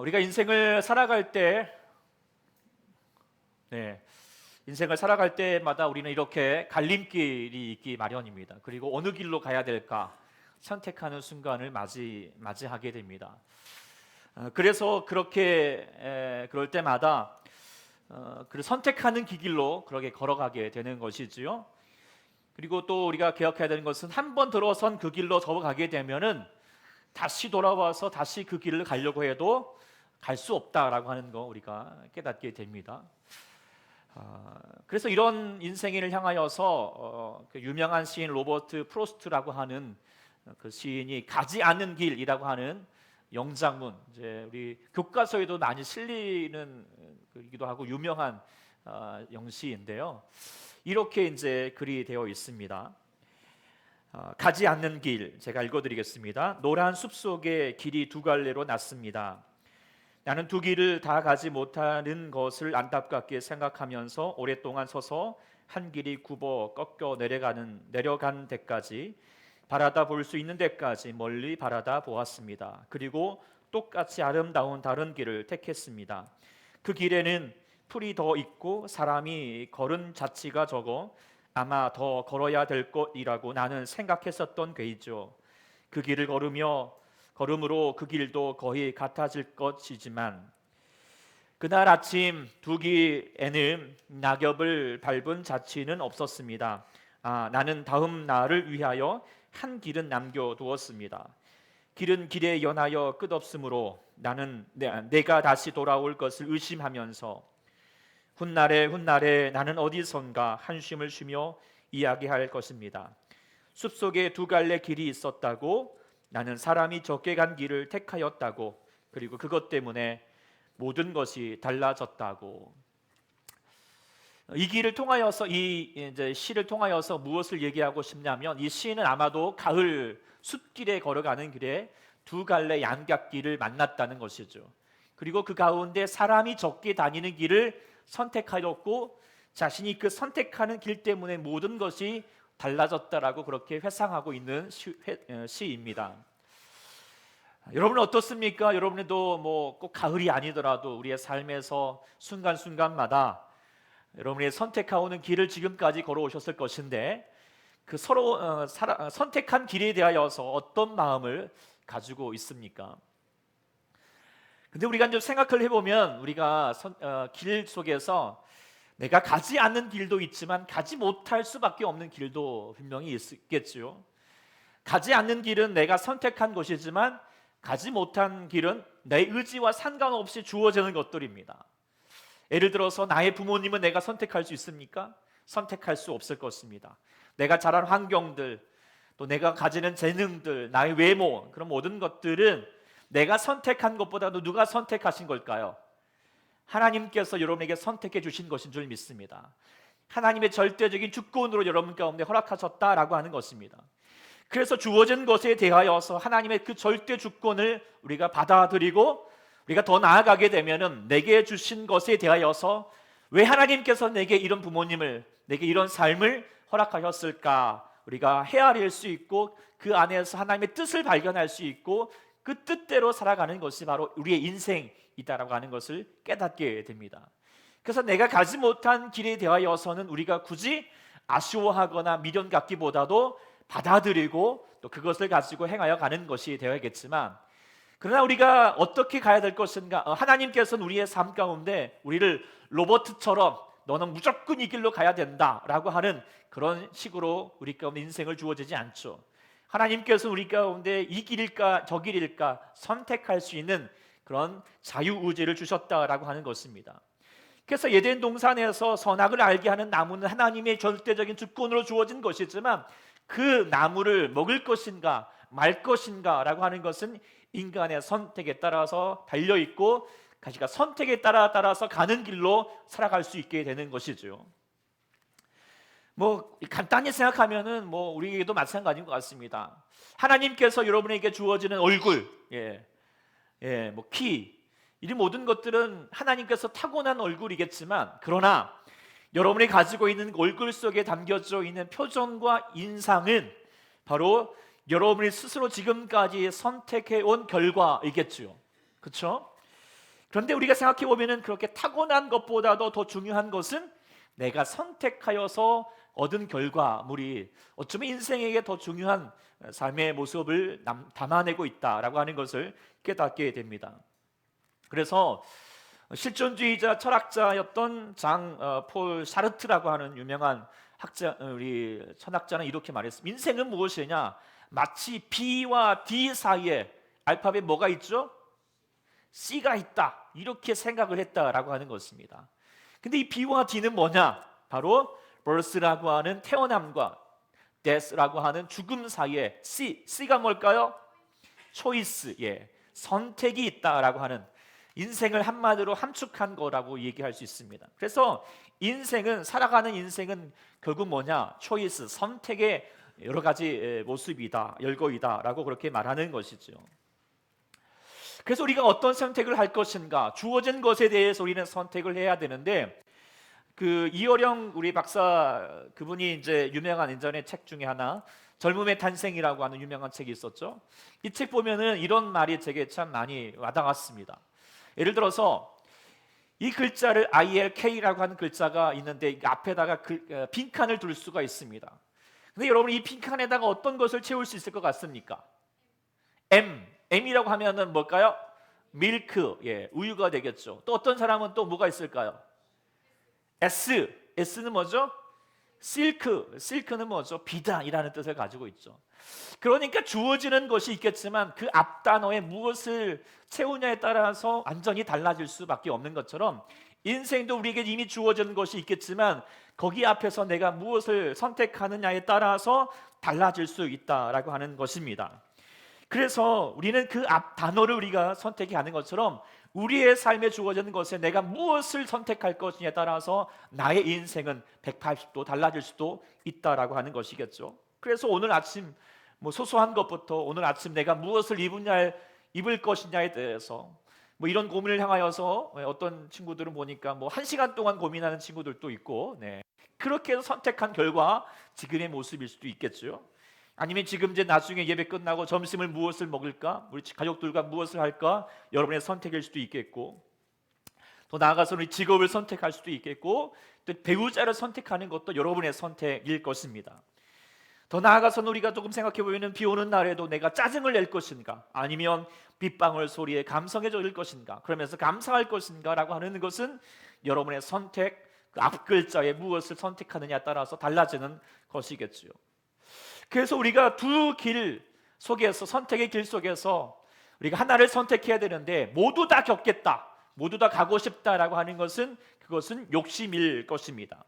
우리가 인생을 살아갈 때, 네, 인생을 살아갈 때마다 우리는 이렇게 갈림길이 있기 마련입니다. 그리고 어느 길로 가야 될까 선택하는 순간을 맞이 맞이하게 됩니다. 어, 그래서 그렇게 에, 그럴 때마다 어, 그 선택하는 기 길로 그렇게 걸어가게 되는 것이지요. 그리고 또 우리가 기억해야 되는 것은 한 번 들어선 그 길로 접어가게 되면은 다시 돌아와서 다시 그 길을 가려고 해도 갈 수 없다라고 하는 거 우리가 깨닫게 됩니다. 아, 그래서 이런 인생을 향하여서 어, 그 유명한 시인 로버트 프로스트라고 하는 그 시인이 가지 않는 길이라고 하는 영장문 이제 우리 교과서에도 많이 실리는 이기도 하고 유명한 어, 영시인데요. 이렇게 이제 글이 되어 있습니다. 어, 가지 않는 길 제가 읽어드리겠습니다. 노란 숲 속에 길이 두 갈래로 났습니다. 나는 두 길을 다 가지 못하는 것을 안타깝게 생각하면서 오랫동안 서서 한 길이 굽어 꺾여 내려가는 내려간 데까지 바라다 볼 수 있는 데까지 멀리 바라다 보았습니다. 그리고 똑같이 아름다운 다른 길을 택했습니다. 그 길에는 풀이 더 있고 사람이 걸은 자치가 적어 아마 더 걸어야 될 것이라고 나는 생각했었던 괴이죠. 그 길을 걸으며 걸음으로 그 길도 거의 같아질 것이지만 그날 아침 두 길에는 낙엽을 밟은 자취는 없었습니다. 아, 나는 다음 날을 위하여 한 길은 남겨두었습니다. 길은 길에 연하여 끝없으므로 나는 내 가 다시 돌아올 것을 의심하면서 훗날에 훗날에 나는 어디선가 한숨을 쉬며 이야기할 것입니다. 숲속에 두 갈래 길이 있었다고 나는 사람이 적게 간 길을 택하였다고 그리고 그것 때문에 모든 것이 달라졌다고 이 길을 통하여서 이 이제 시를 통하여서 무엇을 얘기하고 싶냐면 이 시는 아마도 가을 숲길에 걸어가는 길에 두 갈래 양각길을 만났다는 것이죠. 그리고 그 가운데 사람이 적게 다니는 길을 선택하였고 자신이 그 선택하는 길 때문에 모든 것이 달라졌다라고 그렇게 회상하고 있는 시, 회, 시입니다. 여러분은 어떻습니까? 여러분도 뭐 꼭 가을이 아니더라도 우리의 삶에서 순간순간마다 여러분이 선택하오는 길을 지금까지 걸어오셨을 것인데 그 서로 어, 살아, 선택한 길에 대하여서 어떤 마음을 가지고 있습니까? 근데 우리가 좀 생각을 해보면 우리가 선, 어, 길 속에서 내가 가지 않는 길도 있지만 가지 못할 수밖에 없는 길도 분명히 있겠죠. 가지 않는 길은 내가 선택한 것이지만 가지 못한 길은 내 의지와 상관없이 주어지는 것들입니다. 예를 들어서 나의 부모님은 내가 선택할 수 있습니까? 선택할 수 없을 것입니다. 내가 자란 환경들, 또 내가 가지는 재능들, 나의 외모, 그런 모든 것들은 내가 선택한 것보다도 누가 선택하신 걸까요? 하나님께서 여러분에게 선택해 주신 것인 줄 믿습니다. 하나님의 절대적인 주권으로 여러분 가운데 허락하셨다라고 하는 것입니다. 그래서 주어진 것에 대하여서 하나님의 그 절대 주권을 우리가 받아들이고 우리가 더 나아가게 되면은 내게 주신 것에 대하여서 왜 하나님께서 내게 이런 부모님을 내게 이런 삶을 허락하셨을까? 우리가 헤아릴 수 있고 그 안에서 하나님의 뜻을 발견할 수 있고 그 뜻대로 살아가는 것이 바로 우리의 인생 이다라고 하는 것을 깨닫게 됩니다. 그래서 내가 가지 못한 길에 대하여서는 우리가 굳이 아쉬워하거나 미련 갖기보다도 받아들이고 또 그것을 가지고 행하여 가는 것이 되어야겠지만 그러나 우리가 어떻게 가야 될 것인가? 어, 하나님께서는 우리의 삶 가운데 우리를 로버트처럼 너는 무조건 이 길로 가야 된다라고 하는 그런 식으로 우리 가운데 인생을 주어지지 않죠. 하나님께서 우리 가운데 이 길일까 저 길일까 선택할 수 있는 그런 자유 의지를 주셨다라고 하는 것입니다. 그래서 예덴 동산에서 선악을 알게 하는 나무는 하나님의 절대적인 주권으로 주어진 것이지만 그 나무를 먹을 것인가 말 것인가라고 하는 것은 인간의 선택에 따라서 달려 있고 가시가 선택에 따라 따라서 가는 길로 살아갈 수 있게 되는 것이죠. 뭐 간단히 생각하면은 뭐 우리에게도 마찬가지인 것 같습니다. 하나님께서 여러분에게 주어지는 얼굴, 예, 예, 뭐 키, 이 모든 것들은 하나님께서 타고난 얼굴이겠지만 그러나 여러분이 가지고 있는 얼굴 속에 담겨져 있는 표정과 인상은 바로 여러분이 스스로 지금까지 선택해 온 결과이겠죠. 그렇죠? 그런데 우리가 생각해 보면은 그렇게 타고난 것보다도 더 중요한 것은 내가 선택하여서 얻은 결과물이 어쩌면 인생에게 더 중요한 삶의 모습을 남- 담아내고 있다라고 하는 것을 깨닫게 됩니다. 그래서 실존주의자 철학자였던 장폴 샤르트라고 하는 유명한 학자 어, 우리 천학자는 이렇게 말했습니다. 인생은 무엇이냐? 마치 B와 D 사이에 알파벳 뭐가 있죠? C가 있다. 이렇게 생각을 했다라고 하는 것입니다. 근데 이 B와 D는 뭐냐? 바로 birth라고 하는 태어남과 death라고 하는 죽음 사이에 C, C가 뭘까요? choice, 예, 선택이 있다라고 하는 인생을 한마디로 함축한 거라고 얘기할 수 있습니다. 그래서 인생은 살아가는 인생은 결국 뭐냐? 초이스, 선택의 여러 가지 모습이다, 열거이다라고 그렇게 말하는 것이죠. 그래서 우리가 어떤 선택을 할 것인가 주어진 것에 대해서 우리는 선택을 해야 되는데 그 이어령 우리 박사 그분이 이제 유명한 인전의 책 중에 하나 젊음의 탄생이라고 하는 유명한 책이 있었죠. 이 책 보면은 이런 말이 제게 참 많이 와닿았습니다. 예를 들어서 이 글자를 ILK라고 하는 글자가 있는데 이 앞에다가 글, 어, 빈칸을 둘 수가 있습니다. 근데 여러분 이 빈칸에다가 어떤 것을 채울 수 있을 것 같습니까? M, M이라고 하면은 뭘까요? 밀크, 예, 우유가 되겠죠. 또 어떤 사람은 또 뭐가 있을까요? S, S는 뭐죠? 실크, 실크는 뭐죠? 비단이라는 뜻을 가지고 있죠. 그러니까 주어지는 것이 있겠지만 그 앞 단어에 무엇을 채우냐에 따라서 완전히 달라질 수밖에 없는 것처럼 인생도 우리에게 이미 주어진 것이 있겠지만 거기 앞에서 내가 무엇을 선택하느냐에 따라서 달라질 수 있다라고 하는 것입니다. 그래서 우리는 그 앞 단어를 우리가 선택해 하는 것처럼 우리의 삶에 주어진 것에 내가 무엇을 선택할 것이냐에 따라서 나의 인생은 180도 달라질 수도 있다라고 하는 것이겠죠. 그래서 오늘 아침 뭐 소소한 것부터 오늘 아침 내가 무엇을 입으냐 입을 것이냐에 대해서 뭐 이런 고민을 향하여서 어떤 친구들은 보니까 뭐 한 시간 동안 고민하는 친구들도 있고, 네. 그렇게 해서 선택한 결과 지금의 모습일 수도 있겠죠. 아니면 지금 이제 나중에 예배 끝나고 점심을 무엇을 먹을까? 우리 가족들과 무엇을 할까? 여러분의 선택일 수도 있겠고 더 나아가서 우리 직업을 선택할 수도 있겠고 또 배우자를 선택하는 것도 여러분의 선택일 것입니다. 더 나아가서는 우리가 조금 생각해 보면 비 오는 날에도 내가 짜증을 낼 것인가 아니면 빗방울 소리에 감성해질 것인가 그러면서 감사할 것인가라고 하는 것은 여러분의 선택 그 앞 글자에 무엇을 선택하느냐에 따라서 달라지는 것이겠지요. 그래서 우리가 두 길 속에서 선택의 길 속에서 우리가 하나를 선택해야 되는데 모두 다 겪겠다. 모두 다 가고 싶다라고 하는 것은 그것은 욕심일 것입니다.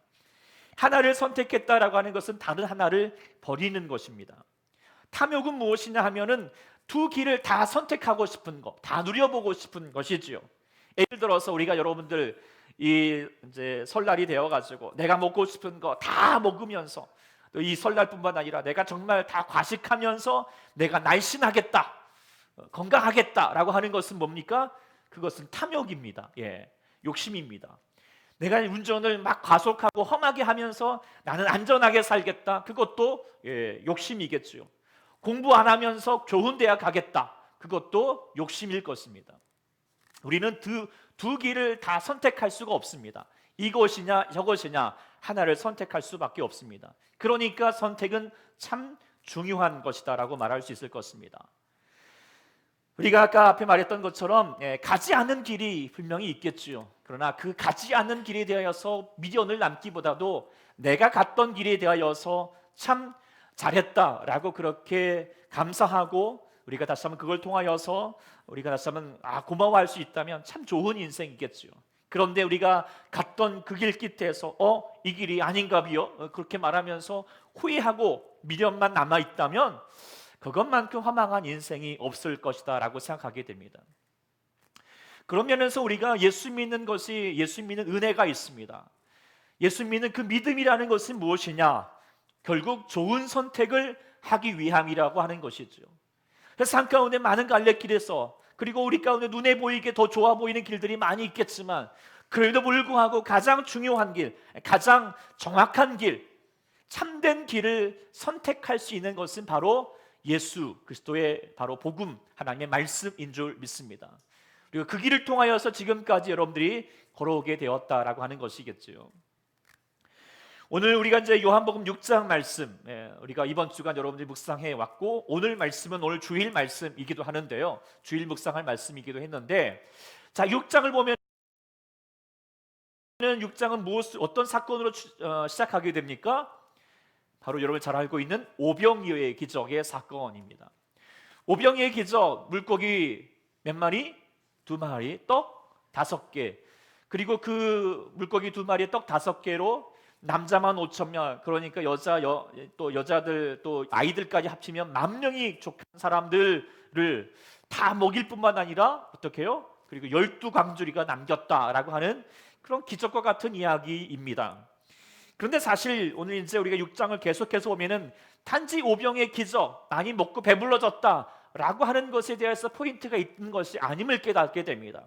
하나를 선택했다라고 하는 것은 다른 하나를 버리는 것입니다. 탐욕은 무엇이냐 하면은 두 길을 다 선택하고 싶은 것, 다 누려보고 싶은 것이지요. 예를 들어서 우리가 여러분들 이 이제 설날이 되어 가지고 내가 먹고 싶은 거 다 먹으면서 또 이 설날뿐만 아니라 내가 정말 다 과식하면서 내가 날씬하겠다, 어, 건강하겠다라고 하는 것은 뭡니까? 그것은 탐욕입니다. 예, 욕심입니다. 내가 운전을 막 과속하고 험하게 하면서 나는 안전하게 살겠다. 그것도 예, 욕심이겠죠. 공부 안 하면서 좋은 대학 가겠다. 그것도 욕심일 것입니다. 우리는 두, 두 길을 다 선택할 수가 없습니다. 이것이냐 저것이냐 하나를 선택할 수밖에 없습니다. 그러니까 선택은 참 중요한 것이다라고 말할 수 있을 것입니다. 우리가 아까 앞에 말했던 것처럼 예, 가지 않는 길이 분명히 있겠지요. 그러나 그 가지 않는 길에 대하여서 미련을 남기보다도 내가 갔던 길에 대하여서 참 잘했다라고 그렇게 감사하고 우리가 다시 한번 그걸 통하여서 우리가 다시 한번 아 고마워할 수 있다면 참 좋은 인생이겠지요. 그런데 우리가 갔던 그 길 끝에서 어 이 길이 아닌가 비요 어, 그렇게 말하면서 후회하고 미련만 남아 있다면 그것만큼 허망한 인생이 없을 것이다라고 생각하게 됩니다. 그런 면에서 우리가 예수 믿는 것이 예수 믿는 은혜가 있습니다. 예수 믿는 그 믿음이라는 것은 무엇이냐? 결국 좋은 선택을 하기 위함이라고 하는 것이죠. 그래서 삶 가운데 많은 갈래길에서 그리고 우리 가운데 눈에 보이게 더 좋아 보이는 길들이 많이 있겠지만 그래도 불구하고 가장 중요한 길, 가장 정확한 길, 참된 길을 선택할 수 있는 것은 바로 예수 그리스도의 바로 복음 하나님의 말씀인 줄 믿습니다. 그리고 그 길을 통하여서 지금까지 여러분들이 걸어오게 되었다라고 하는 것이겠죠. 오늘 우리가 이제 요한복음 6장 말씀, 예, 우리가 이번 주간 여러분들이 묵상해 왔고 오늘 말씀은 오늘 주일 말씀이기도 하는데요. 주일 묵상할 말씀이기도 했는데, 자 6장을 보면 6장은 무엇 어떤 사건으로 추- 어, 시작하게 됩니까? 바로 여러분 잘 알고 있는 오병이어의 기적의 사건입니다. 오병이의 기적 물고기 몇 마리? 두 마리, 떡 다섯 개. 그리고 그 물고기 두 마리에 떡 다섯 개로 남자만 5천 명, 그러니까 여자 여, 또 여자들 또 아이들까지 합치면 만 명이 족한 사람들을 다 먹일 뿐만 아니라 어떻게요? 그리고 열두 광주리가 남겼다라고 하는 그런 기적과 같은 이야기입니다. 그런데 사실 오늘 이제 우리가 6장을 계속해서 보면은 단지 오병의 기적, 많이 먹고 배불러졌다라고 하는 것에 대해서 포인트가 있는 것이 아님을 깨닫게 됩니다.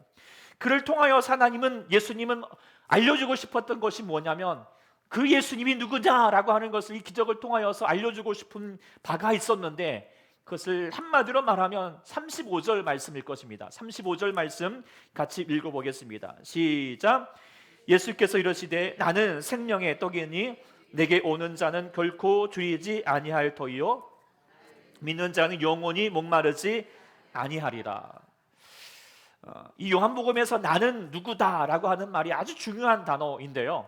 그를 통하여 하나님은 예수님은 알려주고 싶었던 것이 뭐냐면 그 예수님이 누구냐라고 하는 것을 이 기적을 통하여서 알려주고 싶은 바가 있었는데 그것을 한마디로 말하면 35절 말씀일 것입니다. 35절 말씀 같이 읽어보겠습니다. 시작. 예수께서 이러시되 나는 생명의 떡이니 내게 오는 자는 결코 줄이지 아니할 터이요 믿는 자는 영원히 목마르지 아니하리라. 어, 이 요한복음에서 나는 누구다라고 하는 말이 아주 중요한 단어인데요.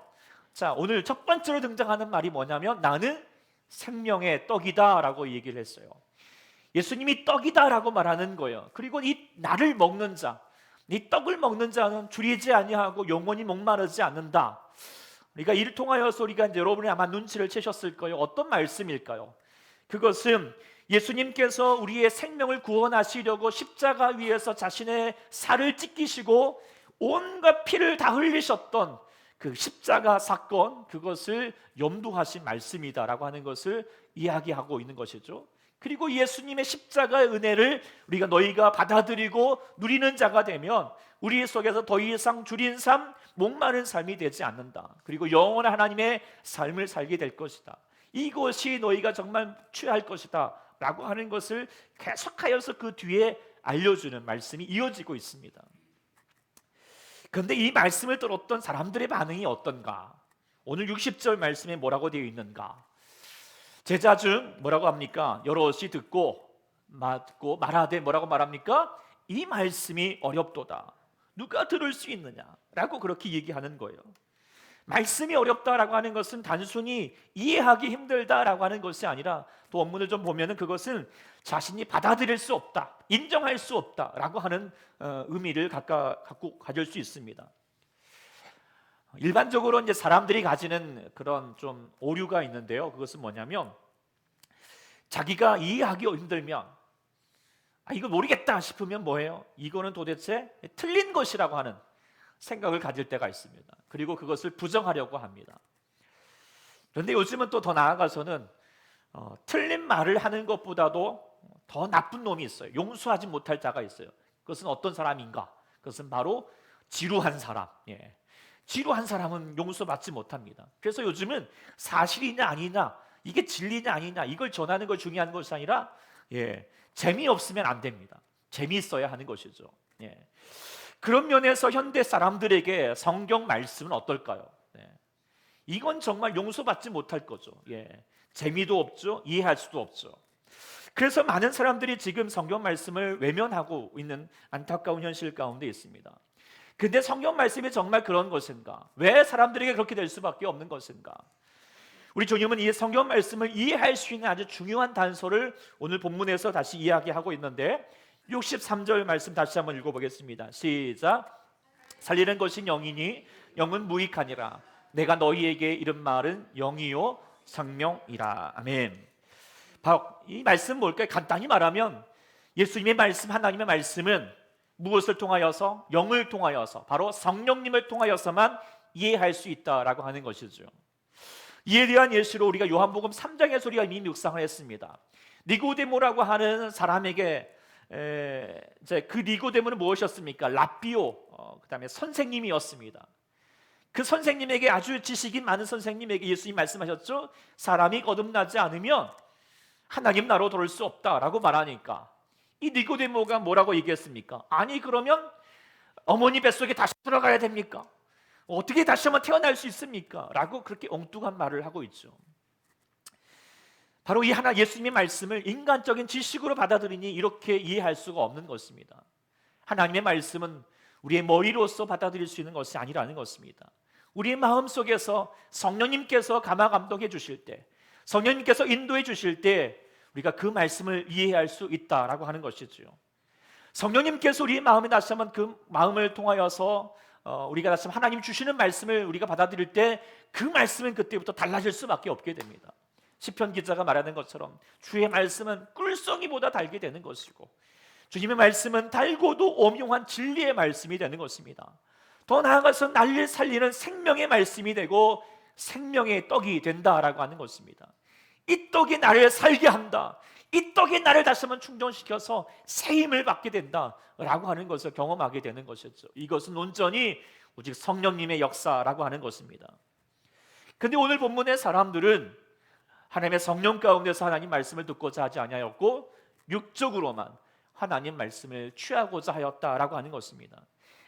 자, 오늘 첫 번째로 등장하는 말이 뭐냐면 나는 생명의 떡이다라고 얘기를 했어요. 예수님이 떡이다라고 말하는 거예요. 그리고 이 나를 먹는 자, 이 떡을 먹는 자는 줄이지 아니하고 영원히 목마르지 않는다. 우리가 이를 통하여서 우리가 이제 여러분이 아마 눈치를 채셨을 거예요. 어떤 말씀일까요? 그것은 예수님께서 우리의 생명을 구원하시려고 십자가 위에서 자신의 살을 찢기시고 온갖 피를 다 흘리셨던 그 십자가 사건 그것을 염두하신 말씀이다라고 하는 것을 이야기하고 있는 것이죠. 그리고 예수님의 십자가의 은혜를 우리가 너희가 받아들이고 누리는 자가 되면 우리 속에서 더 이상 줄인 삶, 목마른 삶이 되지 않는다. 그리고 영원한 하나님의 삶을 살게 될 것이다. 이것이 너희가 정말 취할 것이다. 라고 하는 것을 계속하여서 그 뒤에 알려주는 말씀이 이어지고 있습니다. 그런데 이 말씀을 들었던 사람들의 반응이 어떤가? 오늘 60절 말씀에 뭐라고 되어 있는가? 제자 중 뭐라고 합니까? 여럿이 듣고 맞고 말하되 뭐라고 말합니까? 이 말씀이 어렵도다. 누가 들을 수 있느냐 라고 그렇게 얘기하는 거예요. 말씀이 어렵다라고 하는 것은 단순히 이해하기 힘들다라고 하는 것이 아니라 또 원문을 좀 보면은 그것은 자신이 받아들일 수 없다, 인정할 수 없다라고 하는 어, 의미를 각각 갖고 가질 수 있습니다. 일반적으로 이제 사람들이 가지는 그런 좀 오류가 있는데요. 그것은 뭐냐면 자기가 이해하기 힘들면 아 이거 모르겠다 싶으면 뭐예요? 이거는 도대체 틀린 것이라고 하는 생각을 가질 때가 있습니다. 그리고 그것을 부정하려고 합니다. 그런데 요즘은 또 더 나아가서는 어, 틀린 말을 하는 것보다도 더 나쁜 놈이 있어요. 용서하지 못할 자가 있어요. 그것은 어떤 사람인가? 그것은 바로 지루한 사람. 예. 지루한 사람은 용서받지 못합니다. 그래서 요즘은 사실이냐 아니냐, 이게 진리냐 아니냐 이걸 전하는 걸 중요한 것이 아니라 예, 재미없으면 안 됩니다. 재미있어야 하는 것이죠. 예. 그런 면에서 현대 사람들에게 성경 말씀은 어떨까요? 네. 이건 정말 용서받지 못할 거죠. 예. 재미도 없죠. 이해할 수도 없죠. 그래서 많은 사람들이 지금 성경 말씀을 외면하고 있는 안타까운 현실 가운데 있습니다. 근데 성경 말씀이 정말 그런 것인가? 왜 사람들에게 그렇게 될 수밖에 없는 것인가? 우리 주님은 이 성경 말씀을 이해할 수 있는 아주 중요한 단서를 오늘 본문에서 다시 이야기하고 있는데 63절 말씀 다시 한번 읽어보겠습니다. 시작. 살리는 것이 영이니 영은 무익하니라. 내가 너희에게 이른 말은 영이요 생명이라. 아멘. 이 말씀 뭘까요? 간단히 말하면 예수님의 말씀, 하나님의 말씀은 무엇을 통하여서 영을 통하여서 바로 성령님을 통하여서만 이해할 수 있다라고 하는 것이죠. 이에 대한 예시로 우리가 요한복음 3장에서 우리가 이미 묵상을 했습니다. 니고데모라고 하는 사람에게 에, 이제 그 니고데모는 무엇이었습니까? 라비오 어, 그다음에 선생님이었습니다. 그 선생님에게 아주 지식이 많은 선생님에게 예수님 말씀하셨죠. 사람이 거듭나지 않으면 하나님 나로 들어올 수 없다라고 말하니까 이 니고데모가 뭐라고 얘기했습니까? 아니 그러면 어머니 뱃속에 다시 들어가야 됩니까? 어떻게 다시 한번 태어날 수 있습니까? 라고 그렇게 엉뚱한 말을 하고 있죠. 바로 이 하나 예수님의 말씀을 인간적인 지식으로 받아들이니 이렇게 이해할 수가 없는 것입니다. 하나님의 말씀은 우리의 머리로서 받아들일 수 있는 것이 아니라는 것입니다. 우리의 마음 속에서 성령님께서 감화 감동해 주실 때, 성령님께서 인도해 주실 때 우리가 그 말씀을 이해할 수 있다라고 하는 것이죠. 성령님께서 우리의 마음에 다시 한번 그 마음을 통하여서 어, 우리가 다시 하나님 주시는 말씀을 우리가 받아들일 때 그 말씀은 그때부터 달라질 수밖에 없게 됩니다. 시편 기자가 말하는 것처럼 주의 말씀은 꿀송이보다 달게 되는 것이고 주님의 말씀은 달고도 오묘한 진리의 말씀이 되는 것입니다. 더 나아가서 나를 살리는 생명의 말씀이 되고 생명의 떡이 된다라고 하는 것입니다. 이 떡이 나를 살게 한다. 이 떡이 나를 다시 한번 충전시켜서 새 힘을 받게 된다라고 하는 것을 경험하게 되는 것이죠. 이것은 온전히 오직 성령님의 역사라고 하는 것입니다. 근데 오늘 본문의 사람들은 하나님의 성령 가운데서 하나님 말씀을 듣고자 하지 아니하였고 육적으로만 하나님 말씀을 취하고자 하였다라고 하는 것입니다.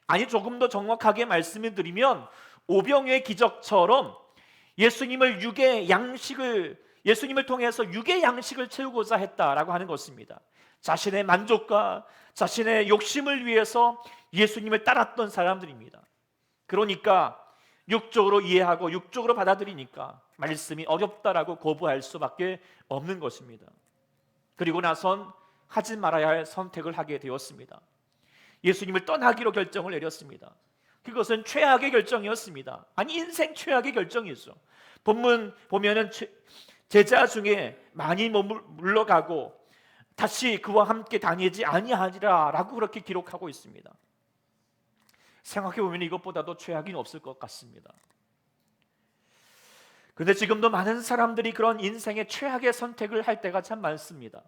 아니 조금 더 정확하게 말씀을 드리면 오병의 기적처럼 예수님을 육의 양식을 예수님을 통해서 육의 양식을 채우고자 했다라고 하는 것입니다. 자신의 만족과 자신의 욕심을 위해서 예수님을 따랐던 사람들입니다. 그러니까 육적으로 이해하고 육적으로 받아들이니까 말씀이 어렵다라고 거부할 수밖에 없는 것입니다. 그리고 나선 하지 말아야 할 선택을 하게 되었습니다. 예수님을 떠나기로 결정을 내렸습니다. 그것은 최악의 결정이었습니다. 아니 인생 최악의 결정이었어. 본문 보면은 제자 중에 많이 물러가고 다시 그와 함께 다니지 아니하리라라고 그렇게 기록하고 있습니다. 생각해 보면 이것보다도 최악이 없을 것 같습니다. 그런데 지금도 많은 사람들이 그런 인생의 최악의 선택을 할 때가 참 많습니다.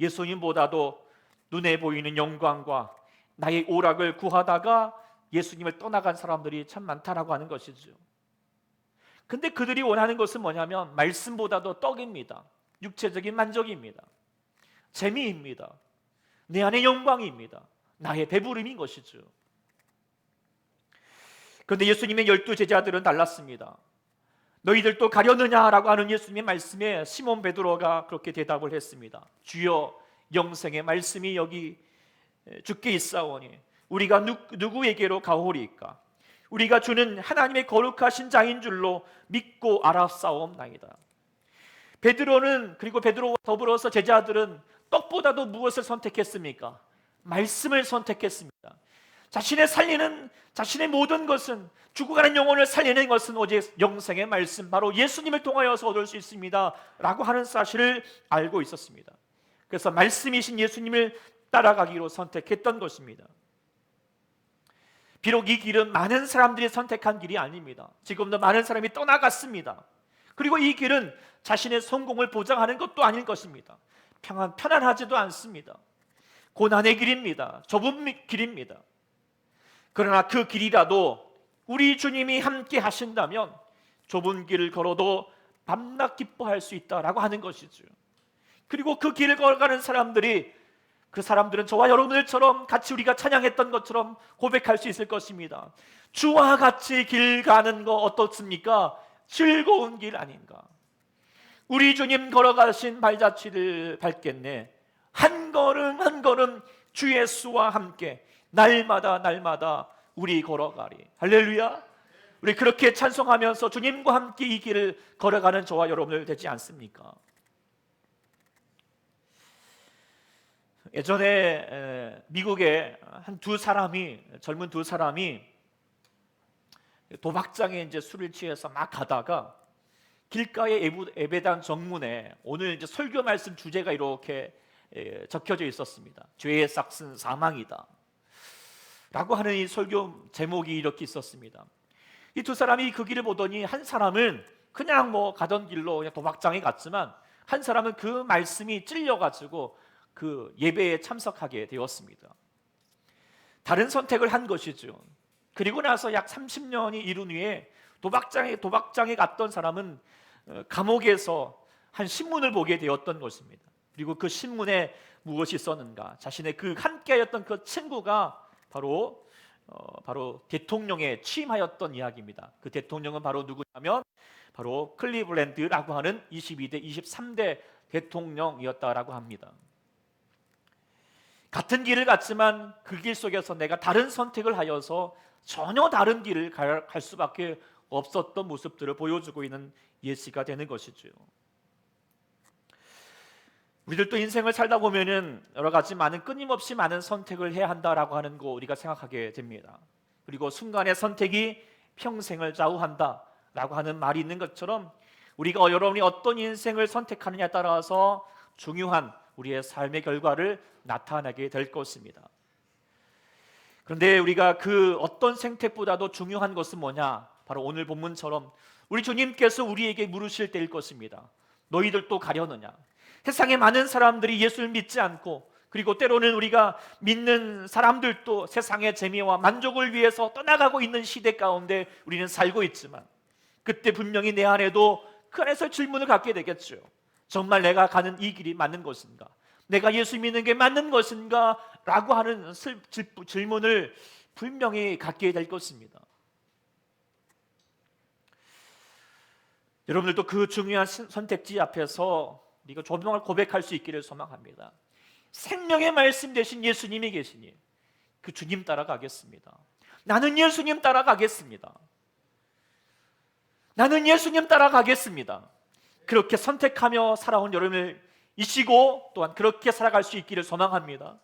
예수님보다도 눈에 보이는 영광과 나의 오락을 구하다가 예수님을 떠나간 사람들이 참 많다라고 하는 것이죠. 근데 그들이 원하는 것은 뭐냐면 말씀보다도 떡입니다. 육체적인 만족입니다. 재미입니다. 내 안의 영광입니다. 나의 배부름인 것이죠. 그런데 예수님의 열두 제자들은 달랐습니다. 너희들도 가려느냐라고 하는 예수님의 말씀에 시몬 베드로가 그렇게 대답을 했습니다. 주여 영생의 말씀이 여기 주께 있사오니 우리가 누, 누구에게로 가오리까? 우리가 주는 하나님의 거룩하신 자인 줄로 믿고 알았사옵나이다. 베드로는 그리고 베드로와 더불어서 제자들은 떡보다도 무엇을 선택했습니까? 말씀을 선택했습니다. 자신의 살리는 자신의 모든 것은 죽어가는 영혼을 살리는 것은 오직 영생의 말씀 바로 예수님을 통하여서 얻을 수 있습니다라고 하는 사실을 알고 있었습니다. 그래서 말씀이신 예수님을 따라가기로 선택했던 것입니다. 비록 이 길은 많은 사람들이 선택한 길이 아닙니다. 지금도 많은 사람이 떠나갔습니다. 그리고 이 길은 자신의 성공을 보장하는 것도 아닐 것입니다. 평안 편안하지도 않습니다. 고난의 길입니다. 좁은 길입니다. 그러나 그 길이라도 우리 주님이 함께 하신다면 좁은 길을 걸어도 밤낮 기뻐할 수 있다라고 하는 것이죠. 그리고 그 길을 걸어가는 사람들이 그 사람들은 저와 여러분들처럼 같이 우리가 찬양했던 것처럼 고백할 수 있을 것입니다. 주와 같이 길 가는 거 어떻습니까? 즐거운 길 아닌가? 우리 주님 걸어가신 발자취를 밟겠네. 한 걸음 한 걸음 주 예수와 함께 날마다 날마다 우리 걸어가리. 할렐루야. 우리 그렇게 찬송하면서 주님과 함께 이 길을 걸어가는 저와 여러분들 되지 않습니까? 예전에 미국에 한 두 사람이 젊은 두 사람이 도박장에 이제 술을 취해서 막 가다가 길가에 예배당 정문에 오늘 이제 설교 말씀 주제가 이렇게 적혀져 있었습니다. 죄의 싹슨 사망이다. 라고 하는 이 설교 제목이 이렇게 있었습니다. 이 두 사람이 그 길을 보더니 한 사람은 그냥 뭐 가던 길로 그냥 도박장에 갔지만 한 사람은 그 말씀이 찔려가지고 그 예배에 참석하게 되었습니다. 다른 선택을 한 것이죠. 그리고 나서 약 30년이 이른 후에 도박장에 도박장에 갔던 사람은 어, 감옥에서 한 신문을 보게 되었던 것입니다. 그리고 그 신문에 무엇이 썼는가? 자신의 그 함께하였던 그 친구가 바로 어, 바로 대통령에 취임하였던 이야기입니다. 그 대통령은 바로 누구냐면 바로 클리블랜드라고 하는 22대, 23대 대통령이었다라고 합니다. 같은 길을 갔지만 그 길 속에서 내가 다른 선택을 하여서 전혀 다른 길을 갈, 갈 수밖에 없었던 모습들을 보여주고 있는 예시가 되는 것이죠. 우리들도 인생을 살다 보면은 여러 가지 많은 끊임없이 많은 선택을 해야 한다라고 하는 거 우리가 생각하게 됩니다. 그리고 순간의 선택이 평생을 좌우한다라고 하는 말이 있는 것처럼 우리가 여러분이 어떤 인생을 선택하느냐에 따라서 중요한 우리의 삶의 결과를 나타내게 될 것입니다. 그런데 우리가 그 어떤 생택보다도 중요한 것은 뭐냐? 바로 오늘 본문처럼 우리 주님께서 우리에게 물으실 때일 것입니다. 너희들도 가려느냐? 세상에 많은 사람들이 예수를 믿지 않고 그리고 때로는 우리가 믿는 사람들도 세상의 재미와 만족을 위해서 떠나가고 있는 시대 가운데 우리는 살고 있지만 그때 분명히 내 안에도 그 안에서 질문을 갖게 되겠죠. 정말 내가 가는 이 길이 맞는 것인가? 내가 예수 믿는 게 맞는 것인가? 라고 하는 질문을 분명히 갖게 될 것입니다. 여러분들도 그 중요한 선- 선택지 앞에서 우리가 조명을 고백할 수 있기를 소망합니다. 생명의 말씀 되신 예수님이 계시니 그 주님 따라가겠습니다. 나는 예수님 따라가겠습니다. 나는 예수님 따라가겠습니다. 그렇게 선택하며 살아온 여러분을 이시고 또한 그렇게 살아갈 수 있기를 소망합니다.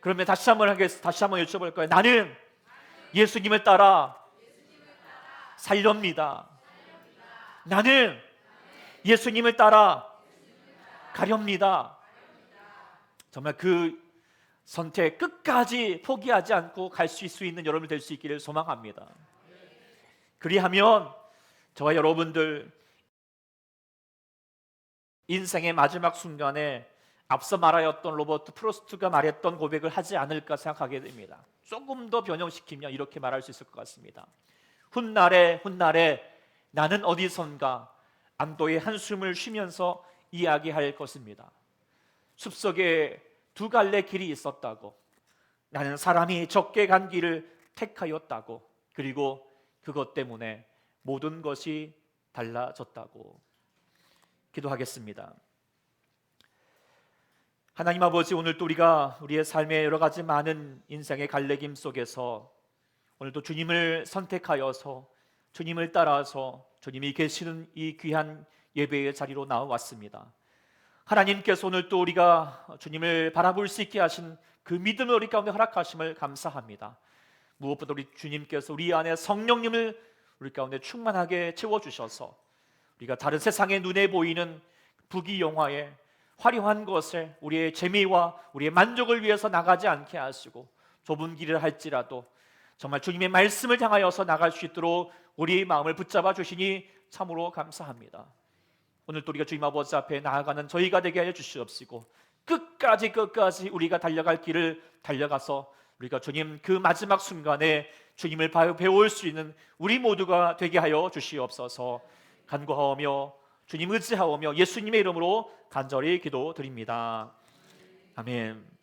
그러면 다시 한번 하겠 다시 한번 여쭤볼 거예요. 나는 예수님을 따라 살렵니다. 나는 예수님을 따라 가렵니다. 정말 그 선택 끝까지 포기하지 않고 갈 수 있는 여러분 될 수 있기를 소망합니다. 그리하면 저와 여러분들 인생의 마지막 순간에 앞서 말하였던 로버트 프로스트가 말했던 고백을 하지 않을까 생각하게 됩니다. 조금 더 변형시키면 이렇게 말할 수 있을 것 같습니다. 훗날에 훗날에 나는 어디선가 안도의 한숨을 쉬면서 이야기할 것입니다. 숲속에 두 갈래 길이 있었다고 나는 사람이 적게 간 길을 택하였다고 그리고 그것 때문에 모든 것이 달라졌다고 기도하겠습니다. 하나님 아버지 오늘도 우리가 우리의 삶의 여러 가지 많은 인생의 갈래김 속에서 오늘도 주님을 선택하여서 주님을 따라서 주님이 계시는 이 귀한 예배의 자리로 나왔습니다. 하나님께서 오늘 또 우리가 주님을 바라볼 수 있게 하신 그 믿음을 우리 가운데 허락하심을 감사합니다. 무엇보다 우리 주님께서 우리 안에 성령님을 우리 가운데 충만하게 채워 주셔서 우리가 다른 세상의 눈에 보이는 부귀 영화에 화려한 것에 우리의 재미와 우리의 만족을 위해서 나가지 않게 하시고 좁은 길을 할지라도 정말 주님의 말씀을 향하여서 나갈 수 있도록 우리의 마음을 붙잡아 주시니 참으로 감사합니다. 오늘 또 우리가 주님 아버지 앞에 나아가는 저희가 되게 하여 주시옵시고 끝까지 끝까지 우리가 달려갈 길을 달려가서 우리가 주님 그 마지막 순간에 주님을 바- 배울 수 있는 우리 모두가 되게 하여 주시옵소서 간구하오며 주님 의지하오며 예수님의 이름으로 간절히 기도드립니다. 아멘.